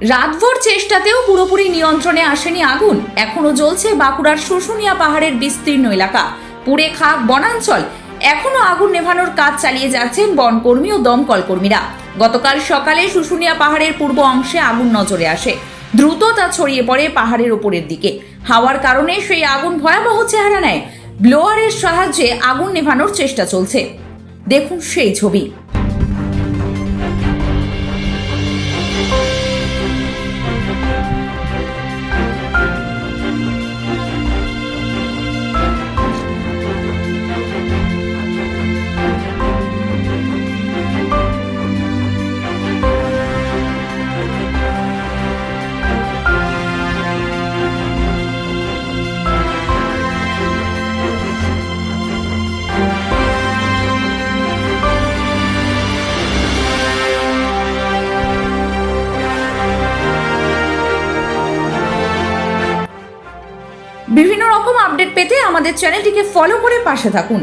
রাতভর চেষ্টাতেও পুরোপুরি নিয়ন্ত্রণে আসেনি আগুন। এখনও জ্বলছে বাঁকুড়ার শুশুনিয়া পাহাড়ের বিস্তীর্ণ এলাকা। পুড়ে খাক বনাঞ্চল। এখনও আগুন নেভানোর কাজ চালিয়ে যাচ্ছেন বনকর্মী ও দমকল কর্মীরা গতকাল সকালে শুশুনিয়া পাহাড়ের পূর্ব অংশে আগুন নজরে আসে। দ্রুত তা ছড়িয়ে পড়ে পাহাড়ের উপরের দিকে। হাওয়ার কারণে সেই আগুন ভয়াবহ চেহারা নেয়। ব্লোয়ারের সাহায্যে আগুন নেভানোর চেষ্টা চলছে। দেখুন সেই ছবি। বিভিন্ন রকম আপডেট পেতে আমাদের চ্যানেলটিকে ফলো করে পাশে থাকুন।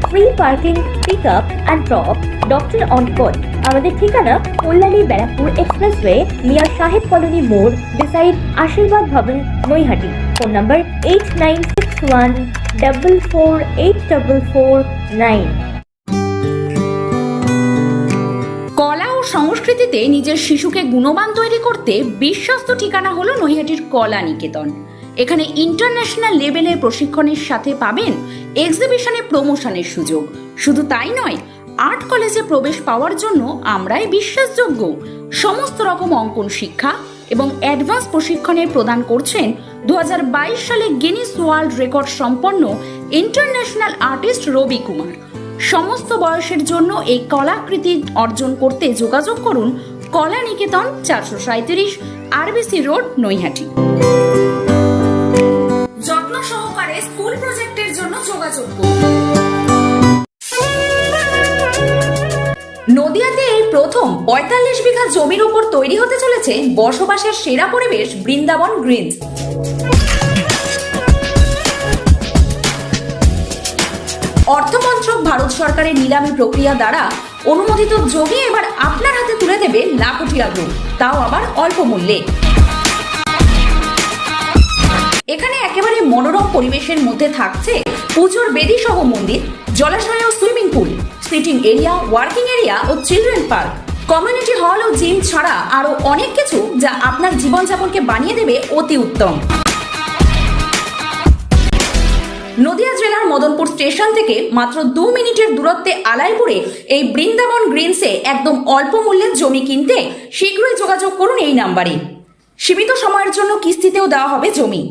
parking, pick up and drop, doctor on call. আমাদের ঠিকানা Kalyani Barrackpore expressway near Saheb colony মোড় beside Ashirbad Bhavan Naihati phone number eight nine six one double four eight double four nine কলা ও সংস্কৃতিতে নিজের শিশুকে গুণবান তৈরি করতে বিশ্বস্ত ঠিকানা হলো নৈহাটির কলা নিকেতন এখানে ইন্টারন্যাশনাল লেভেলের প্রশিক্ষণের সাথে পাবেন এক্সিবিশনে প্রমোশনের সুযোগ। শুধু তাই নয় আর্ট কলেজে প্রবেশ পাওয়ার জন্য আমরাই বিশ্বাসযোগ্য। সমস্ত রকম অঙ্কন শিক্ষা এবং অ্যাডভান্স প্রশিক্ষণের প্রদান করছেন দু হাজার বাইশ সালে গিনিস ওয়ার্ল্ড রেকর্ড সম্পন্ন ইন্টারন্যাশনাল আর্টিস্ট রবি কুমার। সমস্ত বয়সের জন্য এই কলাকৃতি অর্জন করতে যোগাযোগ করুন কলা নিকেতন চারশো সাঁত্রিশ আরবিসি রোড, নৈহাটি। যোগাযোগ নদিয়াতে এই প্রথম পঁয়তাল্লিশ বিঘা জমির উপর তৈরি হতে চলেছে বসবাসের সেরা পরিবেশ বৃন্দাবন গ্রিনস অর্থমন্ত্রক ভারত সরকারের নিলামী প্রক্রিয়া দ্বারা অনুমোদিত জমি এবার আপনার হাতে তুলে দেবে লাখটিয়া গ্রুপ। তাও আবার অল্প মূল্যে। এখানে একেবারে মনোরম পরিবেশের মধ্যে থাকছে পুজোর বেদি সহ মন্দির, জলাশয় ও swimming pool, sitting area, working area ও চিলড্রেন পার্ক। কমিউনিটি হল ও জিম ছাড়া আরও অনেক কিছু যা আপনার জীবনযাপনকে বানিয়ে দেবে অতি উত্তম। নদিয়া জেলার মদনপুর স্টেশন থেকে মাত্র দু মিনিটের দূরত্বে আলাইপুরে এই বৃন্দাবন গ্রিনসে একদম অল্প মূল্যে জমি কিনতে শীঘ্রই যোগাযোগ করুন এই নাম্বারে। সীমিত সময়ের জন্য কিস্তিতেও দেওয়া হবে জমি।